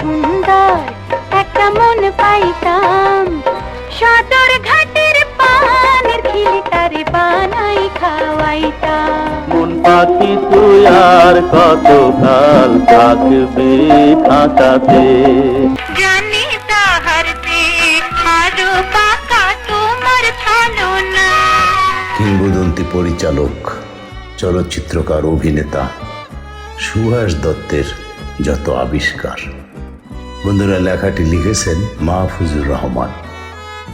সুন্দর একটা মন পাইতাম। সদর ঘাটের পানের খিলিতারে বানাই খাওয়াইতাম। মন পাখি তুই আর কত কাল থাকবে খাতাতে জানি তাহার আরও পাকা তোমার না কিংবদন্তি পরিচালক চলচ্চিত্রকার অভিনেতা সুভাষ দত্তের যত আবিষ্কার। বন্ধুরা, লেখাটি লিখেছেন মাহফুজুর রহমান।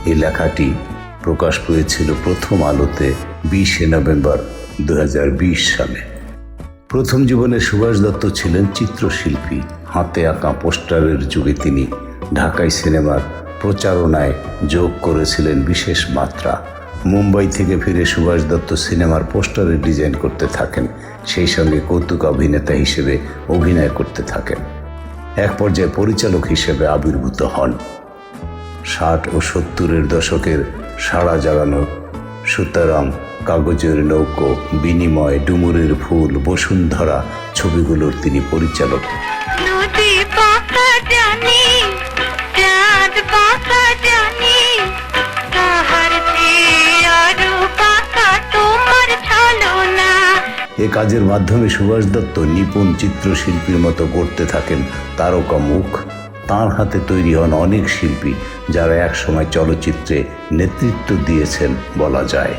এই লেখাটি প্রকাশ পেয়েছিল প্রথম আলোতে বিশে নভেম্বর দু হাজার বিশ সালে। প্রথম জীবনে সুভাষ দত্ত ছিলেন চিত্রশিল্পী। হাতে আঁকা পোস্টারের যুগে তিনি ঢাকাই সিনেমার প্রচারণায় যোগ করেছিলেন বিশেষ মাত্রা। মুম্বাই থেকে ফিরে সুভাষ দত্ত সিনেমার পোস্টারের ডিজাইন করতে থাকেন। সেই সঙ্গে কৌতুক অভিনেতা হিসেবে অভিনয় করতে থাকেন। এক পর্যায়ে পরিচালক হিসেবে আবির্ভূত হন। ষাট ও সত্তরের দশকের সাড়া জাগানো সুতরাং কাগজের নৌকো, বিনিময়, ডুমুরের ফুল, বসুন্ধরা ছবিগুলোর তিনি পরিচালক। তাহার তোমার না এ কাজের মাধ্যমে সুভাষ দত্ত নিপুণ চিত্রশিল্পীর মতো গড়তে থাকেন তারকা মুখ। তাঁর হাতে তৈরি হন অনেক শিল্পী যারা একসময় চলচ্চিত্রে নেতৃত্ব দিয়েছেন বলা যায়।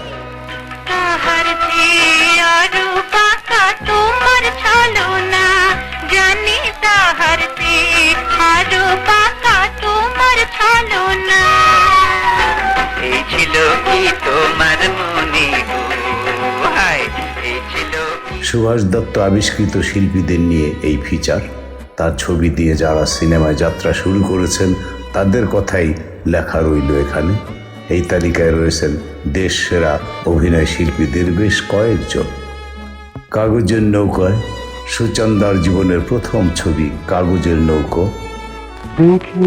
তাহার আরও পাকা সুভাষ দত্ত আবিষ্কৃত শিল্পীদের নিয়ে এই ফিচার তার ছবি দিয়ে যারা সিনেমায় যাত্রা শুরু করেছেন, তাদের কথাই লেখা রইল এখানে। এই তালিকায় রয়েছেন দেশ সেরা অভিনয় শিল্পীদের বেশ কয়েকজন। কাগজের নৌকায় সুচন্দার জীবনের প্রথম ছবি কাগজের নৌকো। দেখে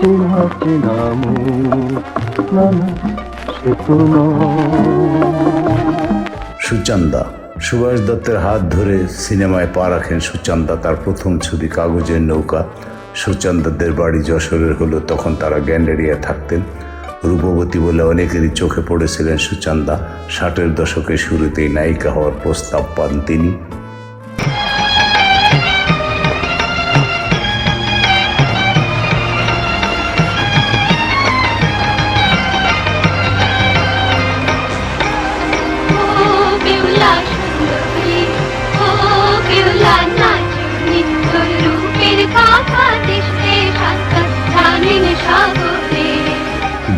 চেনা চেনা মুখ। না না সে তো নয়। সুচন্দা, সুভাষ দত্তের হাত ধরে সিনেমায় পা রাখেন সুচন্দা। তার প্রথম ছবি কাগজের নৌকা। সুচন্দাদের বাড়ি যশোরের হলো, তখন তারা গ্যান্ডেরিয়া থাকতেন। রূপবতী বলে অনেকেরই চোখে পড়েছিলেন সুচন্দা। ষাটের দশকের শুরুতেই নায়িকা হওয়ার প্রস্তাব পান তিনি।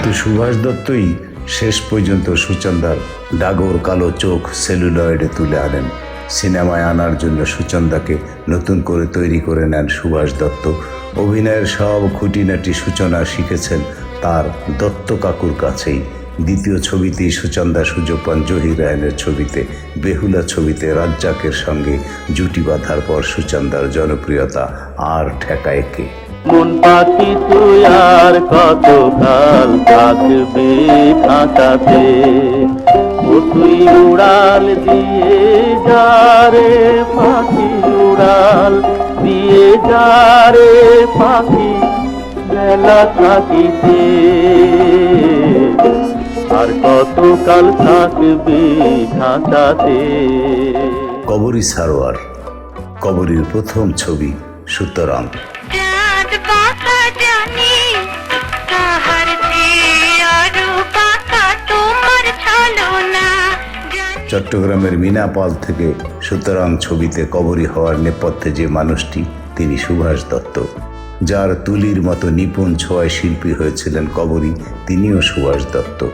কিন্তু সুভাষ দত্তই শেষ পর্যন্ত সুচন্দার ডাগর কালো চোখ সেলুলয়েডে তুলে আনেন। সিনেমায় আনার জন্য সুচন্দাকে নতুন করে তৈরি করে নেন সুভাষ দত্ত। অভিনয়ের সব খুঁটিনাটি সূচনা শিখেছেন তার দত্ত কাকুর কাছেই। দ্বিতীয় ছবিতেই সুচন্দা সুযোগ পান জহির রায়নের ছবিতে। বেহুলা ছবিতে রাজ্জাকের সঙ্গে জুটি বাঁধার পর সুচন্দার জনপ্রিয়তা আর ঠেকায় কে? মন পাখি তুই আর কত কাল থাকবে খাতাতে ও তুই উড়াল দিয়ে যারে পাখি উড়াল দিয়ে যারে পাখি বেলা থাকিতে। আর কত কাল থাকবে খাতাতে কবরী সারোয়ার, কবরীর প্রথম ছবি সুতরাং। চট্টগ্রামের মিনাপাল থেকে সুতরাং ছবিতে কবরী হওয়ার নেপথ্যে যে মানুষটি, তিনি সুভাষ দত্ত। যার তুলির মতো নিপুণ ছোঁয়ায় শিল্পী হয়েছিলেন কবরী, তিনিও সুভাষ দত্ত।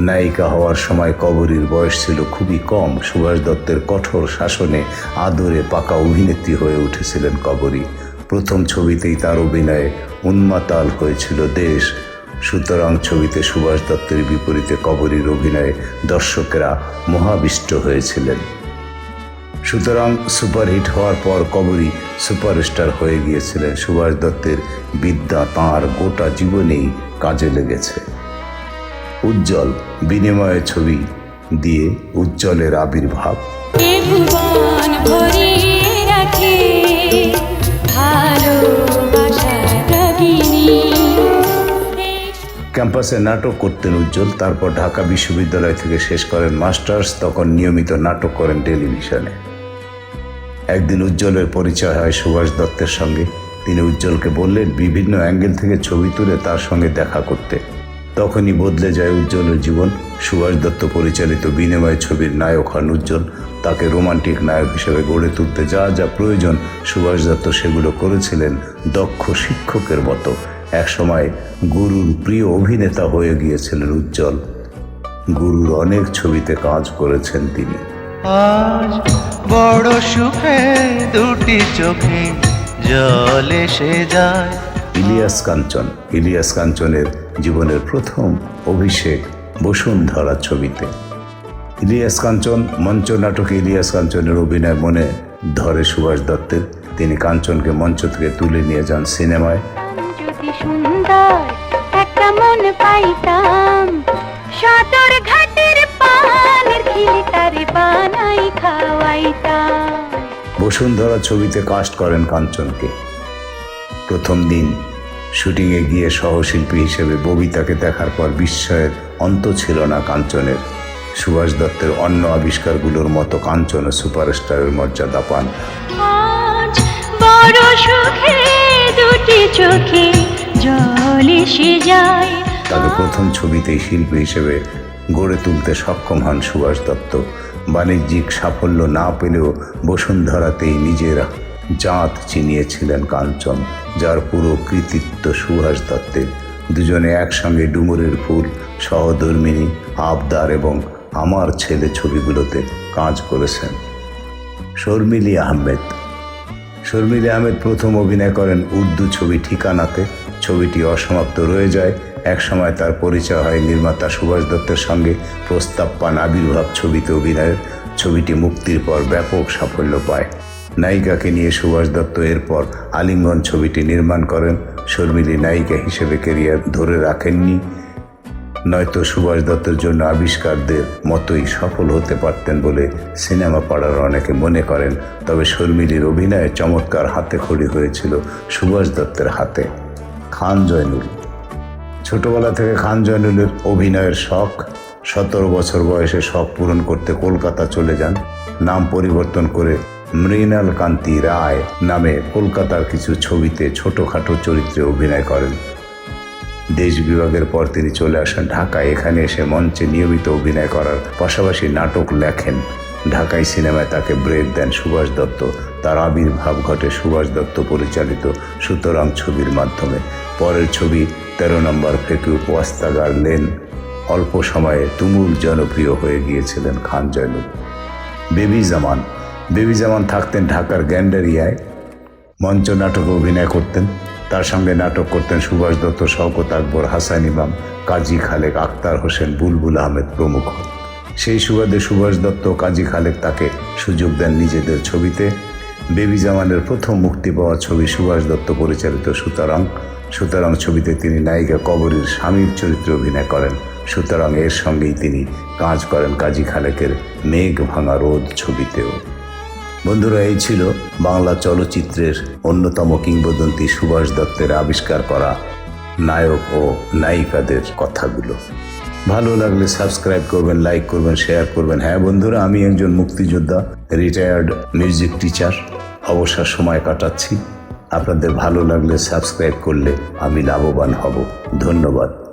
নায়িকা হওয়ার সময় কবরীর বয়স ছিল খুবই কম। সুভাষ দত্তের কঠোর শাসনে আদরে পাকা অভিনেত্রী হয়ে উঠেছিলেন কবরী। প্রথম ছবিতেই তার অভিনয়ে উন্মাতাল হয়েছিল দেশ। সুতরাং ছবিতে সুভাষ দত্তের বিপরীতে কবরীর অভিনয়ে দর্শকেরা মহাবিষ্ট হয়েছিলেন। সুতরাং সুপারহিট হওয়ার পর কবরী সুপারস্টার হয়ে গিয়েছিলেন। সুভাষ দত্তের বিদ্যা তাঁর গোটা জীবনেই কাজে লেগেছে। উজ্জ্বল বিনিময় ছবি দিয়ে উজ্জ্বলের আবির্ভাব। এ ক্যাম্পাসে নাটক করতেন উজ্জ্বল, তারপর ঢাকা বিশ্ববিদ্যালয় থেকে শেষ করেন মাস্টার্স, তখন নিয়মিত নাটক করেন টেলিভিশনে। একদিন উজ্জ্বলের পরিচয় হয় সুভাষ দত্তের সঙ্গে। তিনি উজ্জ্বলকে বললেন, বিভিন্ন অ্যাঙ্গেল থেকে ছবি তুলে তার সঙ্গে দেখা করতে। তখনই বদলে যায় উজ্জ্বলের জীবন। সুভাষ দত্ত পরিচালিত বিনিময় ছবির নায়ক হন উজ্জ্বল। তাকে রোমান্টিক নায়ক হিসেবে গড়ে তুলতে যা যা প্রয়োজন, সুভাষ দত্ত সেগুলো করেছিলেন দক্ষ শিক্ষকের মতো। একসময় গুরুর প্রিয় অভিনেতা হয়ে গিয়েছিলেন উজ্জ্বল। গুরুর অনেক ছবিতে কাজ করেছেন তিনি। আজ বড় সুখে দুটি চোখে জল এসে যায়। ইলিয়াস কাঞ্চন ইলিয়াস কাঞ্চনের জীবনের প্রথম অভিষেক বসুন্ধরা ছবিতে। ইলিয়াস কাঞ্চন মঞ্চ নাটকে ইলিয়াস কাঞ্চনের অভিনয় মনে ধরে সুভাষ দত্তের। তিনি কাঞ্চনকে মঞ্চ থেকে তুলে নিয়ে যান সিনেমায়। যদি সুন্দর একটা মন পাইতাম। সদর ঘাটের পানের খিলি তারে বানাই খাওয়াইতাম। বসুন্ধরা ছবিতে কাস্ট করেন কাঞ্চনকে। প্রথম দিন শুটিংয়ে গিয়ে সহশিল্পী হিসেবে ববিতাকে দেখার পর বিস্ময়ের অন্ত ছিল না কাঞ্চনের। সুভাষ দত্তের অন্য আবিষ্কারগুলোর মতো কাঞ্চন সুপারস্টারের মর্যাদা পান। বড় সুখে দুটি চোখে যায়। তাকে প্রথম ছবিতেই শিল্পী হিসেবে গড়ে তুলতে সক্ষম হন সুভাষ দত্ত। বাণিজ্যিক সাফল্য না পেলেও বসুন্ধরাতেই নিজের জাত চিনিয়েছিলেন কাঞ্চন, যার পুরো কৃতিত্ব সুভাষ দত্তের। দুজনে একসঙ্গে ডুমুরের ফুল, সহধর্মিনী, আবদার এবং আমার ছেলে ছবিগুলোতে কাজ করেছেন। শর্মিলি আহমেদ। শর্মিলি আহমেদ প্রথম অভিনয় করেন উর্দু ছবি ঠিকানাতে। ছবিটি অসমাপ্ত রয়ে যায়। একসময় তার পরিচয় হয় নির্মাতা সুভাষ দত্তের সঙ্গে প্রস্তাব পান আবির্ভাব ছবিতে অভিনয়ের। ছবিটি মুক্তির পর ব্যাপক সাফল্য পায়। নায়িকাকে নিয়ে সুভাষ দত্ত এরপর আলিঙ্গন ছবিটি নির্মাণ করেন। শর্মিলি নায়িকা হিসেবে কেরিয়ার ধরে রাখেননি। নয়তো সুভাষ দত্তের জন্য আবিষ্কারদের মতোই সফল হতে পারতেন বলে সিনেমা পাড়ার অনেকে মনে করেন। তবে শর্মিলির অভিনয়ে চমৎকার হাতে খড়ি হয়েছিল সুভাষ দত্তের হাতে। খান জয়নুল। ছোটবেলা থেকে খান জয়নুলের অভিনয়ের শখ, সতেরো বছর বয়সে শখ পূরণ করতে কলকাতা চলে যান। নাম পরিবর্তন করে মৃণাল কান্তি রায় নামে কলকাতার কিছু ছবিতে ছোটোখাটো চরিত্রে অভিনয় করেন। দেশ বিভাগের পর তিনি চলে আসেন ঢাকায়। এখানে এসে মঞ্চে নিয়মিত অভিনয় করার পাশাপাশি নাটক লেখেন। ঢাকাই সিনেমায় তাকে ব্রেক দেন সুভাষ দত্ত। তার আবির্ভাব ঘটে সুভাষ দত্ত পরিচালিত সুতরাং ছবির মাধ্যমে। পরের ছবি তেরো নম্বর ফেকু ওয়াস্তাগার লেন। অল্প সময়ে তুমুল জনপ্রিয় হয়ে গিয়েছিলেন খান জয়নুল। বেবি জামান। বেবি জামান থাকতেন ঢাকার গ্যান্ডারিয়ায়। মঞ্চ নাটকে অভিনয় করতেন। তার সঙ্গে নাটক করতেন সুভাষ দত্ত, শওকত আকবর, হাসান ইমাম, কাজী খালেক আক্তার হোসেন, বুলবুল আহমেদ প্রমুখ। সেই সুবাদে সুভাষ দত্ত কাজী খালেক তাকে সুযোগ দেন নিজেদের ছবিতে। বেবি জামানের প্রথম মুক্তি পাওয়া ছবি সুভাষ দত্ত পরিচালিত সুতরাং সুতরাং ছবিতে তিনি নায়িকা কবরীর স্বামীর চরিত্রে অভিনয় করেন। সুতরাং এর সঙ্গেই তিনি কাজ করেন কাজী খালেকের মেঘ ভাঙা রোদ ছবিতেও। বন্ধুরা, এই ছিল বাংলা চলচ্চিত্রের অন্যতম কিংবদন্তি সুভাষ দত্তের আবিষ্কার করা নায়ক ও নায়িকাদের কথাগুলো। ভালো লাগলে সাবস্ক্রাইব করবেন, লাইক করবেন, শেয়ার করবেন। হ্যাঁ বন্ধুরা, আমি একজন মুক্তিযোদ্ধা রিটায়ার্ড মিউজিক টিচার অবসর সময় কাটাচ্ছি। আপনাদের ভালো লাগলে সাবস্ক্রাইব করলে আমি লাভবান হব। ধন্যবাদ।